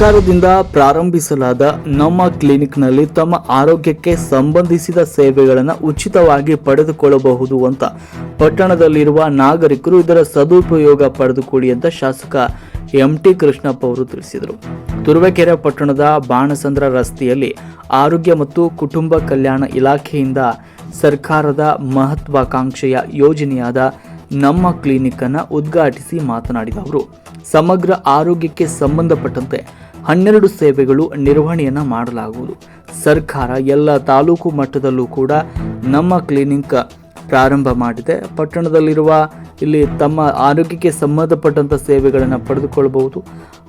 ಸರ್ಕಾರದಿಂದ ಪ್ರಾರಂಭಿಸಲಾದ ನಮ್ಮ ಕ್ಲಿನಿಕ್ನಲ್ಲಿ ತಮ್ಮ ಆರೋಗ್ಯಕ್ಕೆ ಸಂಬಂಧಿಸಿದ ಸೇವೆಗಳನ್ನು ಉಚಿತವಾಗಿ ಪಡೆದುಕೊಳ್ಳಬಹುದು ಅಂತ ಪಟ್ಟಣದಲ್ಲಿರುವ ನಾಗರಿಕರು ಇದರ ಸದುಪಯೋಗ ಪಡೆದುಕೊಳ್ಳಿ ಅಂತ ಶಾಸಕ ಎಂ ಟಿ ಕೃಷ್ಣಪ್ಪ ಅವರು ತಿಳಿಸಿದರು. ತುರುವೇಕೆರೆ ಪಟ್ಟಣದ ಬಾಣಸಂದ್ರ ರಸ್ತೆಯಲ್ಲಿ ಆರೋಗ್ಯ ಮತ್ತು ಕುಟುಂಬ ಕಲ್ಯಾಣ ಇಲಾಖೆಯಿಂದ ಸರ್ಕಾರದ ಮಹತ್ವಾಕಾಂಕ್ಷೆಯ ಯೋಜನೆಯಾದ ನಮ್ಮ ಕ್ಲಿನಿಕ್ ಅನ್ನು ಉದ್ಘಾಟಿಸಿ ಮಾತನಾಡಿದ ಅವರು, ಸಮಗ್ರ ಆರೋಗ್ಯಕ್ಕೆ ಸಂಬಂಧಪಟ್ಟಂತೆ ಹನ್ನೆರಡು ಸೇವೆಗಳು ನಿರ್ವಹಣೆಯನ್ನು ಮಾಡಲಾಗುವುದು. ಸರ್ಕಾರ ಎಲ್ಲ ತಾಲೂಕು ಮಟ್ಟದಲ್ಲೂ ಕೂಡ ನಮ್ಮ ಕ್ಲಿನಿಕ್ ಪ್ರಾರಂಭ ಮಾಡಿದೆ. ಪಟ್ಟಣದಲ್ಲಿರುವ ಇಲ್ಲಿ ತಮ್ಮ ಆರೋಗ್ಯಕ್ಕೆ ಸಂಬಂಧಪಟ್ಟಂಥ ಸೇವೆಗಳನ್ನು ಪಡೆದುಕೊಳ್ಳಬಹುದು.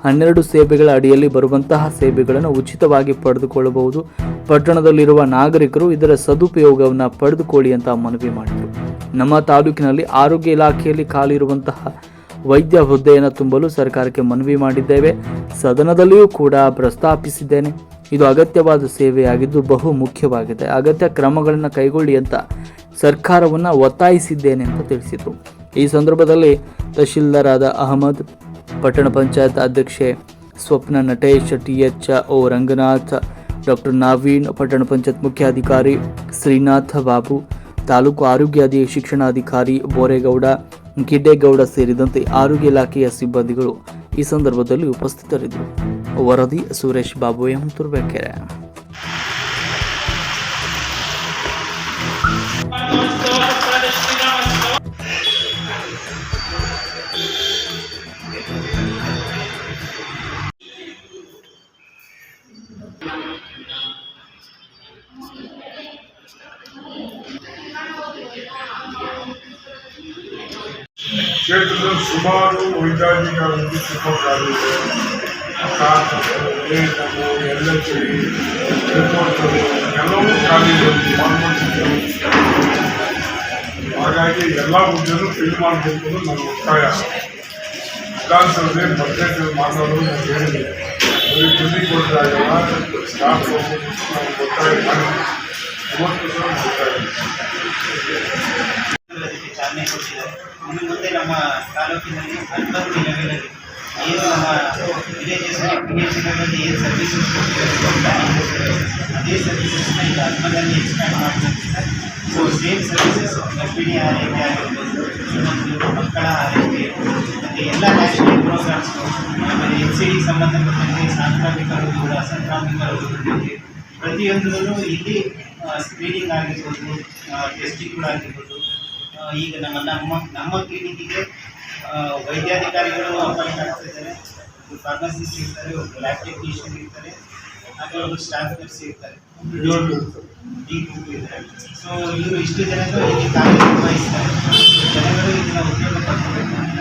ಹನ್ನೆರಡು ಸೇವೆಗಳ ಅಡಿಯಲ್ಲಿ ಬರುವಂತಹ ಸೇವೆಗಳನ್ನು ಉಚಿತವಾಗಿ ಪಡೆದುಕೊಳ್ಳಬಹುದು. ಪಟ್ಟಣದಲ್ಲಿರುವ ನಾಗರಿಕರು ಇದರ ಸದುಪಯೋಗವನ್ನು ಪಡೆದುಕೊಳ್ಳಿ ಅಂತ ಮನವಿ ಮಾಡಿದರು. ನಮ್ಮ ತಾಲೂಕಿನಲ್ಲಿ ಆರೋಗ್ಯ ಇಲಾಖೆಯಲ್ಲಿ ಖಾಲಿರುವಂತಹ ವೈದ್ಯ ಹುದ್ದೆಯನ್ನು ತುಂಬಲು ಸರ್ಕಾರಕ್ಕೆ ಮನವಿ ಮಾಡಿದ್ದೇವೆ. ಸದನದಲ್ಲಿಯೂ ಕೂಡ ಪ್ರಸ್ತಾಪಿಸಿದ್ದೇನೆ. ಇದು ಅಗತ್ಯವಾದ ಸೇವೆಯಾಗಿದ್ದು ಬಹು ಮುಖ್ಯವಾಗಿದೆ. ಅಗತ್ಯ ಕ್ರಮಗಳನ್ನು ಕೈಗೊಳ್ಳಿ ಅಂತ ಸರ್ಕಾರವನ್ನು ಒತ್ತಾಯಿಸಿದ್ದೇನೆ ಅಂತ ತಿಳಿಸಿದರು. ಈ ಸಂದರ್ಭದಲ್ಲಿ ತಹಶೀಲ್ದಾರಾದ ಅಹಮದ್, ಪಟ್ಟಣ ಪಂಚಾಯತ್ ಅಧ್ಯಕ್ಷೆ Swapna Natesh, T H O Ranganath doctor Naveen, ಪಟ್ಟಣ ಪಂಚಾಯತ್ ಮುಖ್ಯಾಧಿಕಾರಿ ಶ್ರೀನಾಥ ಬಾಬು, ತಾಲೂಕು ಆರೋಗ್ಯ ಶಿಕ್ಷಣಾಧಿಕಾರಿ ಬೋರೇಗೌಡ ಗಿಡ್ಡೇಗೌಡ ಸೇರಿದಂತೆ ಆರೋಗ್ಯ ಇಲಾಖೆಯ ಸಿಬ್ಬಂದಿಗಳು ಈ ಸಂದರ್ಭದಲ್ಲಿ ಉಪಸ್ಥಿತರಿದ್ದರು. ವರದಿ ಸುರೇಶ್ ಬಾಬು ಎಂ ತುರ್ಬೇಕೆರೆ ಕ್ಷೇತ್ರದ ಸುಮಾರು ವೈದ್ಯಾಧಿಕಾರಿಗಳು ಸಿಬ್ಬಂದಿದ್ದಾರೆ ಎಲ್ಲ ರಿಪೋರ್ಟ್ಗಳು ಎಲ್ಲವೂ ಹಾಗಾಗಿ ಎಲ್ಲ ಹುದ್ದೆನೂ ಫಿಲ್ ಮಾಡಬೇಕು ಅನ್ನೋದು ನನ್ನ ಒತ್ತಾಯ. ವಿಧಾನಸಭೆ ಬಜೆಟ್ ಮಾಡೋದು ನಾನು ಹೇಳಿದೆ. ಬರೀ ತುದಿ ಕೊಡೋದಾಗಲ್ಲ ಸ್ಟಾಫ್ ನಾವು ಒತ್ತಾಯ ಮಾಡಿ ಇವತ್ತು ಸಹ ಇನ್ನು ಮುಂದೆ ನಮ್ಮ ತಾಲೂಕಿನಲ್ಲಿ ಅರ್ಬನ್ ಲೆವೆಲಲ್ಲಿ ಏನು ನಮ್ಮ ವಿಲೇಜಸ್ನಲ್ಲಿ ಪಿ ಎಚ್ ಲೆವೆಲಲ್ಲಿ ಏನು ಸರ್ವಿಸಸ್ ಅದೇ ಸರ್ವಿಸಸ್ನ ಈಗ ಅರ್ಬನಲ್ಲಿ ಎಕ್ಸ್ಪ್ಯಾಂಡ್ ಮಾಡಬೇಕಿದೆ ಸೊ ಸೇಮ್ ಸರ್ವಿಸಸ್ ಗರ್ಭಿಣಿ ಆರೈಕೆ ಆಗಿರ್ಬೋದು ಮಕ್ಕಳ ಆರೈಕೆ ಮತ್ತು ಎಲ್ಲ ನ್ಯಾಷನಲ್ ಪ್ರೋಗ್ರಾಮ್ಸ್ ಆಮೇಲೆ ಎಚ್ ಸಿ ಡಿ ಸಂಬಂಧಪಟ್ಟಂತೆ ಸಾಂಕ್ರಾಮಿಕ ರೋಗಗಳು, ಅಸಾಂಕ್ರಾಮಿಕ ರೋಗಗಳಿಗೆ ಪ್ರತಿಯೊಂದರಲ್ಲೂ ಇಲ್ಲಿ ಸ್ಕ್ರೀನಿಂಗ್ ಆಗಿರ್ಬೋದು ಟೆಸ್ಟಿಂಗ್ಗಳಾಗಿರ್ಬೋದು ಈಗ ನಮ್ಮ ನಮ್ಮ ನಮ್ಮ ಕ್ಲಿನಿಕ್ಕಿಗೆ ವೈದ್ಯಾಧಿಕಾರಿಗಳು ಅಪಾಯಿಂಟ್ ಆಗ್ತಾ ಇದ್ದಾರೆ ಫಾರ್ಮಸಿಸ್ಟ್ ಇರ್ತಾರೆ ಒಬ್ಬರು ಲ್ಯಾಬ್ ಟೆಕ್ನಿಷಿಯನ್ ಇರ್ತಾರೆ, ಹಾಗೆ ಒಬ್ಬರು ಸ್ಟಾಫ್ ನರ್ಸ್ ಇರ್ತಾರೆ. ಸೊ ಇವರು ಇಷ್ಟು ಜನಗಳು ಇಲ್ಲಿ ಕಾರ್ಯನಿರ್ವಹಿಸ್ತಾರೆ ಜನಗಳು ಇದನ್ನು ಉಪಯೋಗ ಪಡ್ಕೋಬೇಕು ಅಂತ.